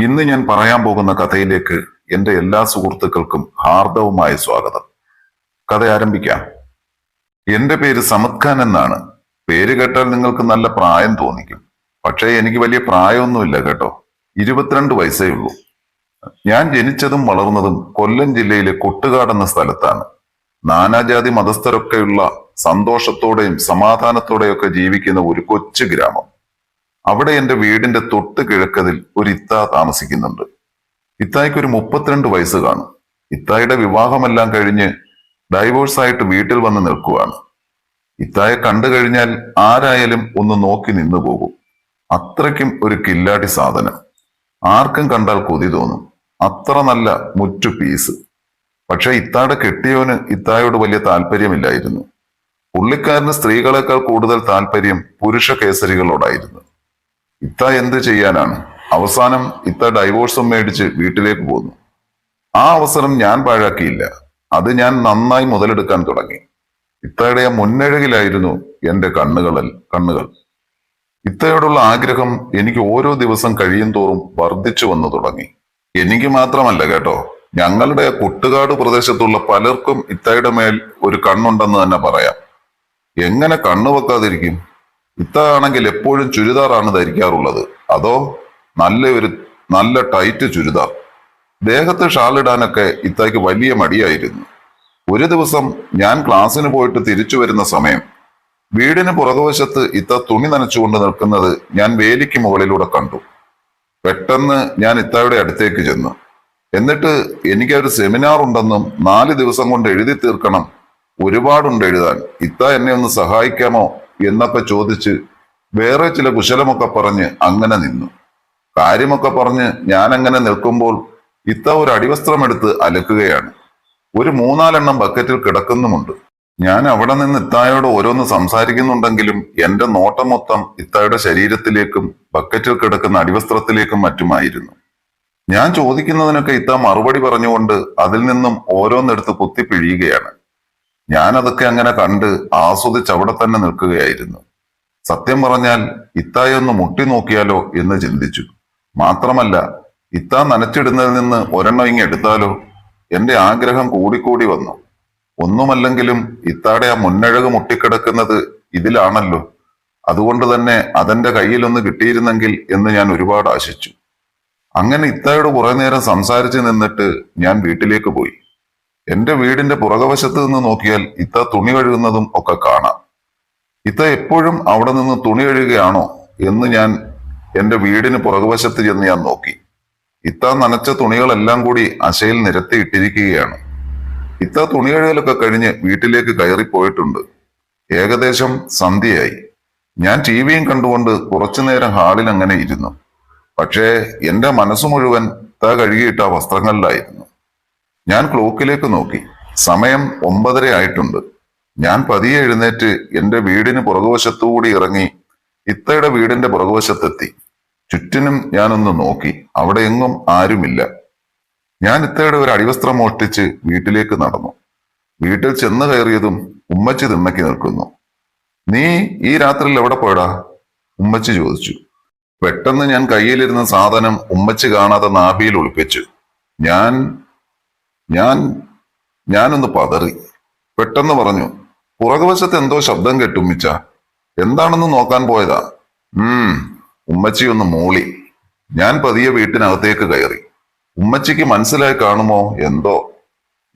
ഇന്ന് ഞാൻ പറയാൻ പോകുന്ന കഥയിലേക്ക് എന്റെ എല്ലാ സുഹൃത്തുക്കൾക്കും ഹാർദവുമായ സ്വാഗതം. കഥ ആരംഭിക്കാം. എന്റെ പേര് സമത് ഖാൻ എന്നാണ്. പേര് കേട്ടാൽ നിങ്ങൾക്ക് നല്ല പ്രായം തോന്നിക്കും. പക്ഷേ എനിക്ക് വലിയ പ്രായമൊന്നുമില്ല കേട്ടോ. ഇരുപത്തിരണ്ട് വയസ്സേ ഉള്ളൂ. ഞാൻ ജനിച്ചതും വളർന്നതും കൊല്ലം ജില്ലയിലെ കൊട്ടുകാട് എന്ന സ്ഥലത്താണ്. നാനാജാതി മതസ്ഥരൊക്കെയുള്ള സന്തോഷത്തോടെയും സമാധാനത്തോടെയൊക്കെ ജീവിക്കുന്ന ഒരു കൊച്ചു ഗ്രാമം. അവിടെ എന്റെ വീടിന്റെ തൊട്ട് കിഴക്കതിൽ ഒരു ഇത്ത താമസിക്കുന്നുണ്ട്. ഇത്തായ്ക്ക് ഒരു മുപ്പത്തിരണ്ട് വയസ്സ് കാണും. ഇത്തായുടെ വിവാഹമെല്ലാം കഴിഞ്ഞ് ഡൈവോഴ്സ് ആയിട്ട് വീട്ടിൽ വന്ന് നിൽക്കുകയാണ് ഇത്തായെ കണ്ടു കഴിഞ്ഞാൽ ആരായാലും ഒന്ന് നോക്കി നിന്നു പോകും. അത്രയ്ക്കും ഒരു കില്ലാടി സാധനം. ആർക്കും കണ്ടാൽ കൊതി തോന്നും. അത്ര നല്ല മുറ്റു പീസ്. പക്ഷെ ഇത്താടെ കെട്ടിയവന് ഇത്തായോട് വലിയ താല്പര്യമില്ലായിരുന്നു. പുള്ളിക്കാരന് സ്ത്രീകളെക്കാൾ കൂടുതൽ താല്പര്യം പുരുഷ കേസരികളോടായിരുന്നു ഇത്ത എന്ത് ചെയ്യാനാണ്? അവസാനം ഇത്ത ഡൈവോഴ്സും മേടിച്ച് വീട്ടിലേക്ക് പോന്നു. ആ അവസരം ഞാൻ പാഴാക്കിയില്ല. അത് ഞാൻ നന്നായി മുതലെടുക്കാൻ തുടങ്ങി. ഇത്തയുടെ ആ മുന്നഴകിലായിരുന്നു എന്റെ കണ്ണുകളൽ കണ്ണുകൾ. ഇത്തയോടുള്ള ആഗ്രഹം എനിക്ക് ഓരോ ദിവസം കഴിയും തോറും വർദ്ധിച്ചു വന്നു തുടങ്ങി. എനിക്ക് മാത്രമല്ല കേട്ടോ ഞങ്ങളുടെ കുട്ടുകാട് പ്രദേശത്തുള്ള പലർക്കും ഇത്തയുടെ മേൽ ഒരു കണ്ണുണ്ടെന്ന് തന്നെ പറയാം. എങ്ങനെ കണ്ണു വെക്കാതിരിക്കും ഇത്ത ആണെങ്കിൽ എപ്പോഴും ചുരിദാറാണ് ധരിക്കാറുള്ളത്. അതോ നല്ല ഒരു നല്ല ടൈറ്റ് ചുരിദാർ. ദേഹത്ത് ഷാളിടാനൊക്കെ ഇത്തായ്ക്ക് വലിയ മടിയായിരുന്നു. ഒരു ദിവസം ഞാൻ ക്ലാസ്സിന് പോയിട്ട് തിരിച്ചു വരുന്ന സമയം വീടിന് പുറകുവശത്ത് ഇത്ത തുണി നനച്ചുകൊണ്ട് നിൽക്കുന്നത് ഞാൻ വേലിക്ക് മുകളിലൂടെ കണ്ടു. പെട്ടെന്ന് ഞാൻ ഇത്തായുടെ അടുത്തേക്ക് ചെന്നു. എന്നിട്ട് എനിക്കൊരു സെമിനാർ ഉണ്ടെന്നും നാല് ദിവസം കൊണ്ട് എഴുതി തീർക്കണം ഒരുപാടുണ്ട് എഴുതാൻ. ഇത്ത എന്നെ ഒന്ന് സഹായിക്കാമോ? എന്നൊക്കെ ചോദിച്ച് വേറെ ചില കുശലമൊക്കെ പറഞ്ഞ് അങ്ങനെ നിന്നു. കാര്യമൊക്കെ പറഞ്ഞ് ഞാൻ അങ്ങനെ നിൽക്കുമ്പോൾ ഇത്ത ഒരു അടിവസ്ത്രമെടുത്ത് അലക്കുകയാണ്. ഒരു മൂന്നാലെണ്ണം ബക്കറ്റിൽ കിടക്കുന്നുമുണ്ട്. ഞാൻ അവിടെ നിന്ന് ഇത്തായോട് ഓരോന്ന് സംസാരിക്കുന്നുണ്ടെങ്കിലും എന്റെ നോട്ടം മൊത്തം ഇത്തായുടെ ശരീരത്തിലേക്കും ബക്കറ്റിൽ കിടക്കുന്ന അടിവസ്ത്രത്തിലേക്കും മറ്റുമായിരുന്നു. ഞാൻ ചോദിക്കുന്നതിനൊക്കെ ഇത്ത മറുപടി പറഞ്ഞുകൊണ്ട് അതിൽ നിന്നും ഓരോന്നെടുത്ത് കുത്തിപ്പിഴിയുകയാണ് ഞാൻ അതൊക്കെ അങ്ങനെ കണ്ട് ആസ്വദിച്ച് അവിടെ തന്നെ നിൽക്കുകയായിരുന്നു. സത്യം പറഞ്ഞാൽ ഇത്തായി ഒന്ന് മുട്ടി നോക്കിയാലോ എന്ന് ചിന്തിച്ചു. മാത്രമല്ല ഇത്ത നനച്ചിടുന്നതിൽ നിന്ന് ഒരെണ്ണം ഇങ്ങ് എടുത്താലോ? എന്റെ ആഗ്രഹം കൂടിക്കൂടി വന്നു. ഒന്നുമല്ലെങ്കിലും ഇത്താടെ ആ മുന്നഴക് മുട്ടിക്കിടക്കുന്നത് ഇതിലാണല്ലോ. അതുകൊണ്ട് തന്നെ അതെന്റെ കയ്യിലൊന്ന് കിട്ടിയിരുന്നെങ്കിൽ എന്ന് ഞാൻ ഒരുപാട് ആശിച്ചു. അങ്ങനെ ഇത്തായോട് കുറെ നേരം സംസാരിച്ചു നിന്നിട്ട് ഞാൻ വീട്ടിലേക്ക് പോയി. എന്റെ വീടിന്റെ പുറകവശത്ത് നിന്ന് നോക്കിയാൽ ഇത്ത തുണി കഴുകുന്നതും ഒക്കെ കാണാം. ഇത്ത എപ്പോഴും അവിടെ നിന്ന് തുണി കഴുകുകയാണോ എന്ന് ഞാൻ എന്റെ വീടിന് പുറകുവശത്ത് ചെന്ന് ഞാൻ നോക്കി. ഇത്ത നനച്ച തുണികളെല്ലാം കൂടി അശയിൽ നിരത്തി ഇട്ടിരിക്കുകയാണ്. ഇത്ത തുണി കഴുകലൊക്കെ കഴിഞ്ഞ് വീട്ടിലേക്ക് കയറി പോയിട്ടുണ്ട്. ഏകദേശം സന്ധ്യയായി. ഞാൻ ടി വിയും കണ്ടുകൊണ്ട് കുറച്ചു നേരം ഹാളിൽ അങ്ങനെ ഇരുന്നു. പക്ഷേ എന്റെ മനസ്സു മുഴുവൻ ഇത്ത കഴുകിയിട്ട വസ്ത്രങ്ങളിലായിരുന്നു. ഞാൻ ക്ലോക്കിലേക്ക് നോക്കി. സമയം ഒമ്പതര ആയിട്ടുണ്ട്. ഞാൻ പതിയെ എഴുന്നേറ്റ് എന്റെ വീടിന് പുറകുവശത്തുകൂടി ഇറങ്ങി ഇത്തയുടെ വീടിന്റെ പുറകുവശത്തെത്തി. ചുറ്റിനും ഞാനൊന്ന് നോക്കി. അവിടെ എങ്ങും ആരുമില്ല. ഞാൻ ഇത്തയുടെ ഒരു അടിവസ്ത്രം മോഷ്ടിച്ച് വീട്ടിലേക്ക് നടന്നു. വീട്ടിൽ ചെന്ന് കയറിയതും ഉമ്മച്ചി തിണ്ണക്കി നിൽക്കുന്നു. നീ ഈ രാത്രിയിൽ എവിടെ പോയടാ? ഉമ്മച്ചി ചോദിച്ചു. പെട്ടെന്ന് ഞാൻ കയ്യിലിരുന്ന സാധനം ഉമ്മച്ചി കാണാതെ നാഭിയിൽ ഒളിപ്പിച്ചു. ഞാൻ ഞാൻ ഞാനൊന്ന് പതറി. പെട്ടെന്ന് പറഞ്ഞു പുറകുവശത്ത് എന്തോ ശബ്ദം കെട്ടുമ്മിച്ച എന്താണെന്ന് നോക്കാൻ പോയതാ? ഉം ഉമ്മച്ചി ഒന്ന് മൂളി. ഞാൻ പതിയെ വീട്ടിനകത്തേക്ക് കയറി. ഉമ്മച്ചിക്ക് മനസ്സിലായി കാണുമോ? എന്തോ.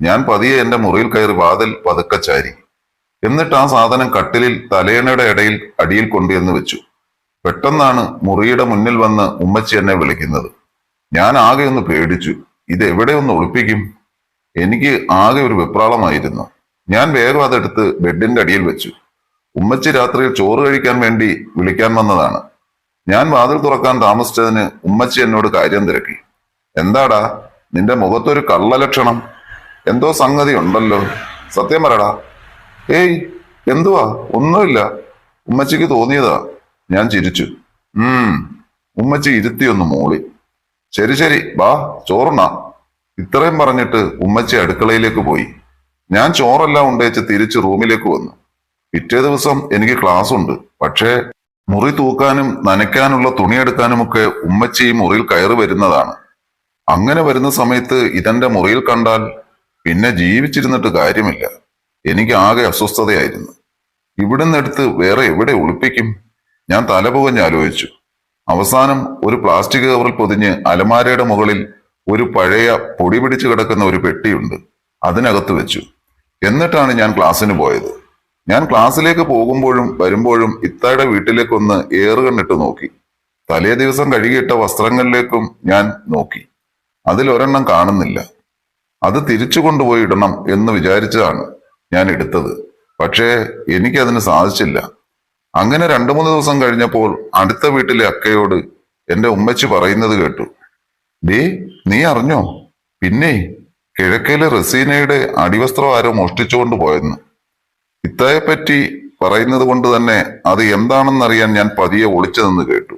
ഞാൻ പതിയെ എന്റെ മുറിയിൽ കയറി വാതിൽ പതുക്കെ ചാരി. എന്നിട്ട് ആ സാധനം കട്ടിലിൽ തലയണയുടെ ഇടയിൽ അടിയിൽ കൊണ്ടുവന്ന് വെച്ചു. പെട്ടെന്നാണ് മുറിയുടെ മുന്നിൽ വന്ന് ഉമ്മച്ചി എന്നെ വിളിക്കുന്നത്. ഞാൻ ആകെ ഒന്ന് പേടിച്ചു. ഇത് എവിടെ ഒന്ന് ഒളിപ്പിക്കും? എനിക്ക് ആകെ ഒരു വെപ്രാളമായിരുന്നു. ഞാൻ വേഗം അതെടുത്ത് ബെഡിന്റെ അടിയിൽ വെച്ചു. ഉമ്മച്ചി രാത്രിയിൽ ചോറ് കഴിക്കാൻ വേണ്ടി വിളിക്കാൻ വന്നതാണ്. ഞാൻ വാതിൽ തുറക്കാൻ താമസിച്ചതിന് ഉമ്മച്ചി എന്നോട് കാര്യം തിരക്കി. എന്താടാ നിന്റെ മുഖത്തൊരു കള്ളലക്ഷണം? എന്തോ സംഗതി ഉണ്ടല്ലോ. സത്യം പറടാ ഏയ് എന്തുവാ? ഒന്നുമില്ല. ഉമ്മച്ചിക്ക് തോന്നിയതാ. ഞാൻ ചിരിച്ചു. ഉം ഉമ്മച്ചി ഇരുത്തിയൊന്ന് മൂളി. ശരി ശരി വാ ചോറുണ്ണ. ഇത്രയും പറഞ്ഞിട്ട് ഉമ്മച്ചി അടുക്കളയിലേക്ക് പോയി. ഞാൻ ചോറെല്ലാം ഉണ്ടേച്ച് തിരിച്ച് റൂമിലേക്ക് വന്നു. പിറ്റേ ദിവസം എനിക്ക് ക്ലാസ് ഉണ്ട് പക്ഷേ മുറി തൂക്കാനും നനയ്ക്കാനുള്ള തുണിയെടുക്കാനുമൊക്കെ ഉമ്മച്ചി മുറിയിൽ കയറി വരുന്നതാണ്. അങ്ങനെ വരുന്ന സമയത്ത് ഇതെന്റെ മുറിയിൽ കണ്ടാൽ പിന്നെ ജീവിച്ചിരുന്നിട്ട് കാര്യമില്ല. എനിക്ക് ആകെ അസ്വസ്ഥതയായിരുന്നു. ഇവിടുന്ന് വേറെ എവിടെ ഒളിപ്പിക്കും? ഞാൻ തലപുകഞ്ഞ് ആലോചിച്ചു. അവസാനം ഒരു പ്ലാസ്റ്റിക് കവറിൽ പൊതിഞ്ഞ് അലമാരയുടെ മുകളിൽ ഒരു പഴയ പൊടി പിടിച്ചു കിടക്കുന്ന ഒരു പെട്ടിയുണ്ട്. അതിനകത്ത് വെച്ചു. എന്നിട്ടാണ് ഞാൻ ക്ലാസ്സിന് പോയത്. ഞാൻ ക്ലാസ്സിലേക്ക് പോകുമ്പോഴും വരുമ്പോഴും ഇത്തായുടെ വീട്ടിലേക്കൊന്ന് ഏറുകണ്ണിട്ട് നോക്കി. തലേ ദിവസം കഴുകിയിട്ട വസ്ത്രങ്ങളിലേക്കും ഞാൻ നോക്കി. അതിലൊരെണ്ണം കാണുന്നില്ല. അത് തിരിച്ചു കൊണ്ടുപോയി ഇടണം എന്ന് വിചാരിച്ചതാണ് ഞാൻ എടുത്തത്. പക്ഷേ എനിക്കതിന് സാധിച്ചില്ല. അങ്ങനെ രണ്ടു മൂന്ന് ദിവസം കഴിഞ്ഞപ്പോൾ അടുത്ത വീട്ടിലെ അക്കയോട് എന്റെ ഉമ്മച്ചി പറയുന്നത് കേട്ടു. ഡേ നീ അറിഞ്ഞോ? പിന്നെ കിഴക്കയിലെ റസീനയുടെ അടിവസ്ത്രം ആരോ മോഷ്ടിച്ചുകൊണ്ട് പോയെന്ന്. ഇത്തായെപ്പറ്റി പറയുന്നത് കൊണ്ട് തന്നെ അത് എന്താണെന്നറിയാൻ ഞാൻ പതിയെ ഒളിച്ചതെന്ന് കേട്ടു.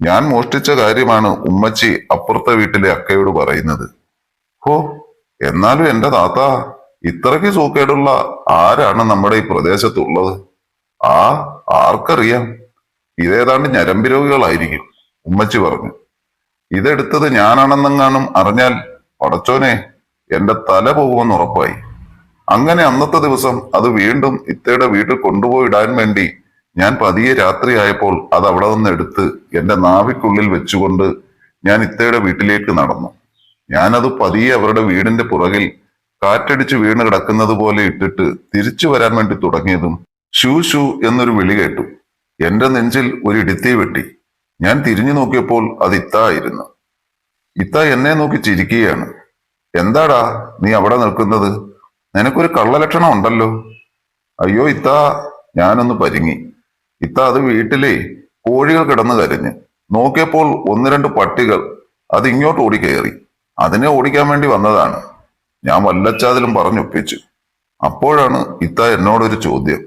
ഞാൻ മോഷ്ടിച്ച കാര്യമാണ് ഉമ്മച്ചി അപ്പുറത്തെ വീട്ടിലെ അക്കയോട് പറയുന്നത്. ഹോ എന്നാലും എന്റെ താത്ത ഇത്രയ്ക്ക് സൂക്കേടുള്ള ആരാണ് നമ്മുടെ ഈ പ്രദേശത്തുള്ളത്? ആ ആർക്കറിയാം? ഇതേതാണ്ട് ഞരമ്പ് രോഗികളായിരിക്കും ഉമ്മച്ചി പറഞ്ഞു. ഇതെടുത്തത് ഞാനാണെന്നെങ്ങാനും അറിഞ്ഞാൽ പടച്ചോനെ എന്റെ തല പോകുമെന്ന് ഉറപ്പായി. അങ്ങനെ അന്നത്തെ ദിവസം അത് വീണ്ടും ഇത്തയുടെ വീട്ടിൽ കൊണ്ടുപോയിടാൻ വേണ്ടി ഞാൻ പതിയെ രാത്രിയായപ്പോൾ അത് അവിടെ നിന്ന് എടുത്ത് എന്റെ നാവിക്കുള്ളിൽ വെച്ചുകൊണ്ട് ഞാൻ ഇത്തയുടെ വീട്ടിലേക്ക് നടന്നു. ഞാനത് പതിയെ അവരുടെ വീടിന്റെ പുറകിൽ കാറ്റടിച്ച് വീണ് കിടക്കുന്നത് പോലെ ഇട്ടിട്ട് തിരിച്ചു വരാൻ വേണ്ടി തുടങ്ങിയതും ഷൂ ഷൂ എന്നൊരു വിളി കേട്ടു. എന്റെ നെഞ്ചിൽ ഒരു ഇടുത്തി വെട്ടി. ഞാൻ തിരിഞ്ഞു നോക്കിയപ്പോൾ അത് ഇത്ത ആയിരുന്നു ഇത്ത എന്നെ നോക്കി ചിരിക്കുകയാണ്. എന്താടാ നീ അവിടെ നിൽക്കുന്നത്? നിനക്കൊരു കള്ളലക്ഷണം ഉണ്ടല്ലോ. അയ്യോ ഇത്ത ഞാനൊന്ന് പരിങ്ങി. ഇത്ത അത് വീട്ടിലെ കോഴികൾ കിടന്നു കരഞ്ഞ്. നോക്കിയപ്പോൾ ഒന്ന് രണ്ട് പട്ടികൾ അത് ഇങ്ങോട്ട് ഓടിക്കയറി. അതിനെ ഓടിക്കാൻ വേണ്ടി വന്നതാണ്. ഞാൻ വല്ലച്ചാതിലും പറഞ്ഞൊപ്പിച്ചു. അപ്പോഴാണ് ഇത്ത എന്നോടൊരു ചോദ്യം.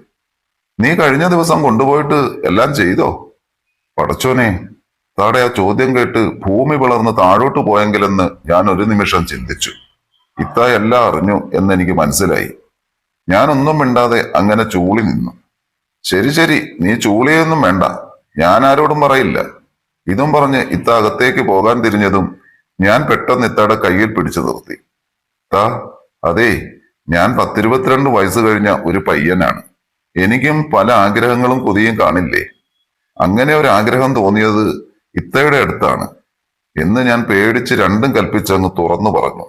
നീ കഴിഞ്ഞ ദിവസം കൊണ്ടുപോയിട്ട് എല്ലാം ചെയ്തോ? പടച്ചോനെ താടെ ആ ചോദ്യം കേട്ട് ഭൂമി പിളർന്ന് താഴോട്ട് പോയെങ്കിലെന്ന് ഞാൻ ഒരു നിമിഷം ചിന്തിച്ചു. ഇത്ത എല്ലാം അറിഞ്ഞു എന്നെനിക്ക് മനസ്സിലായി. ഞാനൊന്നും മിണ്ടാതെ അങ്ങനെ ചൂളി നിന്നു. ശരി ശരി നീ ചൂളിയൊന്നും വേണ്ട. ഞാൻ ആരോടും പറയില്ല. ഇതും പറഞ്ഞ് ഇത്ത അകത്തേക്ക് പോകാൻ തിരിഞ്ഞതും ഞാൻ പെട്ടെന്ന് ഇത്തയുടെ കയ്യിൽ പിടിച്ചു നിർത്തി. താ അതെ ഞാൻ പത്തിരുപത്തിരണ്ട് വയസ്സ് കഴിഞ്ഞ ഒരു പയ്യനാണ്. എനിക്കും പല ആഗ്രഹങ്ങളും കൊതിയും കാണില്ലേ? അങ്ങനെ ഒരു ആഗ്രഹം തോന്നിയത് ഇത്തയുടെ അടുത്താണ്. എന്ന് ഞാൻ പേടിച്ച് രണ്ടും കൽപ്പിച്ചങ്ങ് തുറന്നു പറഞ്ഞു.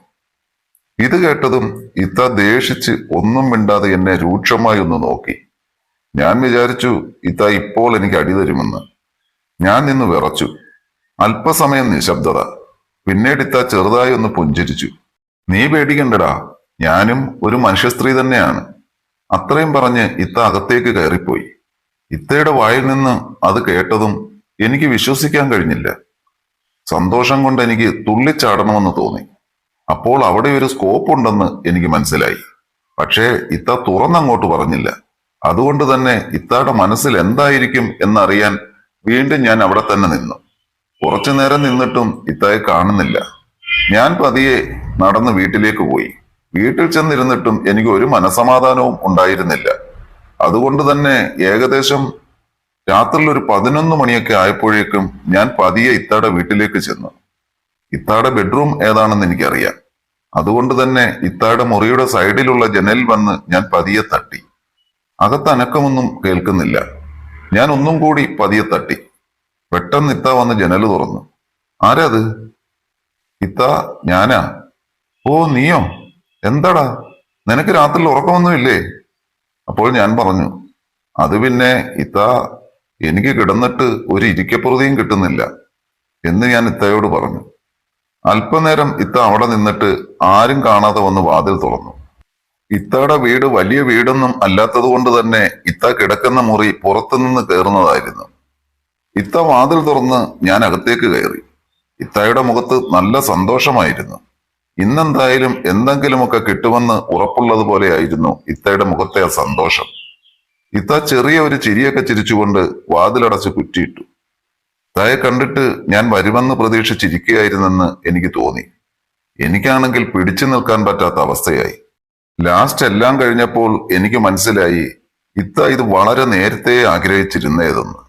ഇത് കേട്ടതും ഇത്ത ദേഷിച്ച് ഒന്നും മിണ്ടാതെ എന്നെ രൂക്ഷമായി ഒന്ന് നോക്കി. ഞാൻ വിചാരിച്ചു ഇത്ത ഇപ്പോൾ എനിക്ക് അടി തരുമെന്ന്. ഞാൻ നിന്ന് വിറച്ചു. അല്പസമയം നിശബ്ദത. പിന്നീട് ഇത്ത ചെറുതായി ഒന്ന് പുഞ്ചിരിച്ചു. നീ പേടിക്കണ്ടടാ. ഞാനും ഒരു മനുഷ്യ സ്ത്രീ തന്നെയാണ്. അത്രയും പറഞ്ഞ് ഇത്ത അകത്തേക്ക് കയറിപ്പോയി. ഇത്തയുടെ വായിൽ നിന്ന് അത് കേട്ടതും എനിക്ക് വിശ്വസിക്കാൻ കഴിഞ്ഞില്ല. സന്തോഷം കൊണ്ട് എനിക്ക് തുള്ളിച്ചാടണമെന്ന് തോന്നി. അപ്പോൾ അവിടെ ഒരു സ്കോപ്പ് ഉണ്ടെന്ന് എനിക്ക് മനസ്സിലായി. പക്ഷേ ഇത്ത തുറന്നങ്ങോട്ട് പറഞ്ഞില്ല. അതുകൊണ്ട് തന്നെ ഇത്തയുടെ മനസ്സിൽ എന്തായിരിക്കും എന്നറിയാൻ വീണ്ടും ഞാൻ അവിടെ തന്നെ നിന്നു. കുറച്ചു നേരം നിന്നിട്ടും ഇത്തയെ കാണുന്നില്ല. ഞാൻ പതിയെ നടന്ന് വീട്ടിലേക്ക് പോയി. വീട്ടിൽ ചെന്നിരുന്നിട്ടും എനിക്ക് ഒരു മനസമാധാനവും ഉണ്ടായിരുന്നില്ല. അതുകൊണ്ട് തന്നെ ഏകദേശം രാത്രി ഒരു പതിനൊന്ന് മണിയൊക്കെ ആയപ്പോഴേക്കും ഞാൻ പതിയെ ഇത്താടെ വീട്ടിലേക്ക് ചെന്നു. ഇത്താടെ ബെഡ്റൂം ഏതാണെന്ന് എനിക്കറിയാം. അതുകൊണ്ട് തന്നെ ഇത്താടെ മുറിയുടെ സൈഡിലുള്ള ജനലിൽ വന്ന് ഞാൻ പതിയെ തട്ടി. അകത്ത് അനക്കമൊന്നും കേൾക്കുന്നില്ല. ഞാൻ ഒന്നും കൂടി പതിയെ തട്ടി. പെട്ടെന്ന് ഇത്ത വന്ന് ജനൽ തുറന്നു. ആരാത് ഇത്ത ഞാനാ? ഓ നീയോ? എന്താടാ? നിനക്ക് രാത്രിയിൽ ഉറക്കമൊന്നുമില്ലേ? അപ്പോൾ ഞാൻ പറഞ്ഞു അത് പിന്നെ ഇത്ത എനിക്ക് കിടന്നിട്ട് ഒരു ഇരിക്കപ്പുറതിയും കിട്ടുന്നില്ല എന്ന് ഞാൻ ഇത്തയോട് പറഞ്ഞു. അല്പനേരം ഇത്ത അവിടെ നിന്നിട്ട് ആരും കാണാതെ വന്ന് വാതിൽ തുറന്നു. ഇത്തയുടെ വീട് വലിയ വീടൊന്നും അല്ലാത്തത് കൊണ്ട് തന്നെ ഇത്ത കിടക്കുന്ന മുറി പുറത്തുനിന്ന് കയറുന്നതായിരുന്നു. ഇത്ത വാതിൽ തുറന്ന് ഞാൻ അകത്തേക്ക് കയറി. ഇത്തയുടെ മുഖത്ത് നല്ല സന്തോഷമായിരുന്നു. ഇന്നെന്തായാലും എന്തെങ്കിലുമൊക്കെ കിട്ടുമെന്ന് ഉറപ്പുള്ളത് പോലെയായിരുന്നു ഇത്തയുടെ മുഖത്തെ ആ സന്തോഷം. ഇത്ത ചെറിയ ഒരു ചിരിയൊക്കെ ചിരിച്ചുകൊണ്ട് വാതിലടച്ച് കുറ്റിയിട്ടു. ഇത്തയെ കണ്ടിട്ട് ഞാൻ വരുമെന്ന് പ്രതീക്ഷിച്ചിരിക്കുകയായിരുന്നെന്ന് എനിക്ക് തോന്നി. എനിക്കാണെങ്കിൽ പിടിച്ചു നിൽക്കാൻ പറ്റാത്ത അവസ്ഥയായി. ലാസ്റ്റ് എല്ലാം കഴിഞ്ഞപ്പോൾ എനിക്ക് മനസ്സിലായി ഇത്ത ഇത് വളരെ നേരത്തെ ആഗ്രഹിച്ചിരുന്നേതെന്ന്.